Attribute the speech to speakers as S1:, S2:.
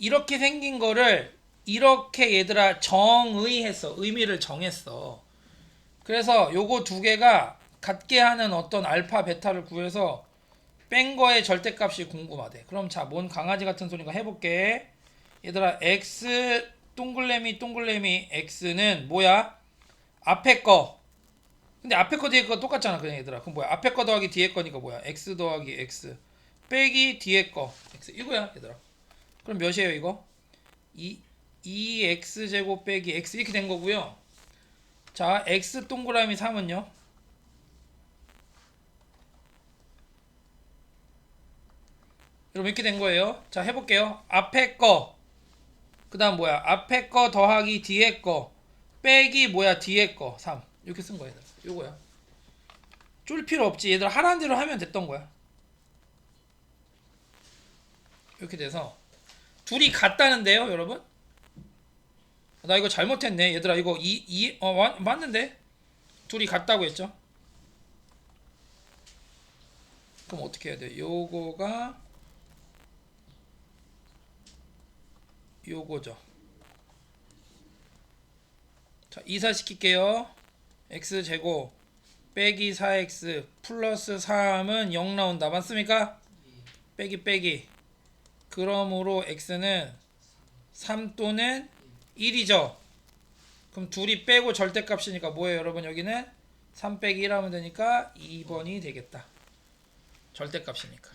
S1: 이렇게 생긴 거를 이렇게 얘들아 정의했어. 의미를 정했어. 그래서 요거 두 개가 같게 하는 어떤 알파 베타를 구해서 뺀 거의 절대값이 궁금하대. 그럼 자, 뭔 강아지 같은 소리가 해볼게. 얘들아, x 동글레미 동글레미 x는 뭐야? 앞에 거. 근데 앞에 거 뒤에 거 똑같잖아, 그냥 얘들아. 그럼 뭐야? 앞에 거 더하기 뒤에 거니까 뭐야? x 더하기 x 빼기 뒤에 거 x 이거야, 얘들아. 그럼 몇이에요, 이거? 2 2x 제곱 빼기 x 이렇게 된 거고요. 자, x 동그라미 3은요? 여러분 이렇게 된 거예요. 자, 해볼게요. 앞에 거, 그 다음 뭐야? 앞에 거 더하기 뒤에 거, 빼기 뭐야? 뒤에 거, 3. 이렇게 쓴 얘들아. 요거야. 쫄 필요 없지. 얘들 하라는 대로 하면 됐던 거야. 이렇게 돼서 둘이 같다는데요, 여러분? 나 이거 잘못했네. 얘들아, 이거 이, 이, 어, 와- 맞는데? 둘이 같다고 했죠? 그럼 어떻게 해야 돼? 요거가 요거죠. 자, 이사시킬게요. x 제곱 빼기 4x 플러스 3은 0 나온다. 맞습니까? 빼기 빼기. 그러므로 x는 3 또는 1이죠. 그럼 둘이 빼고 절대값이니까 뭐예요, 여러분? 여기는 3 빼기 1 하면 되니까 2번이 되겠다. 절대값이니까.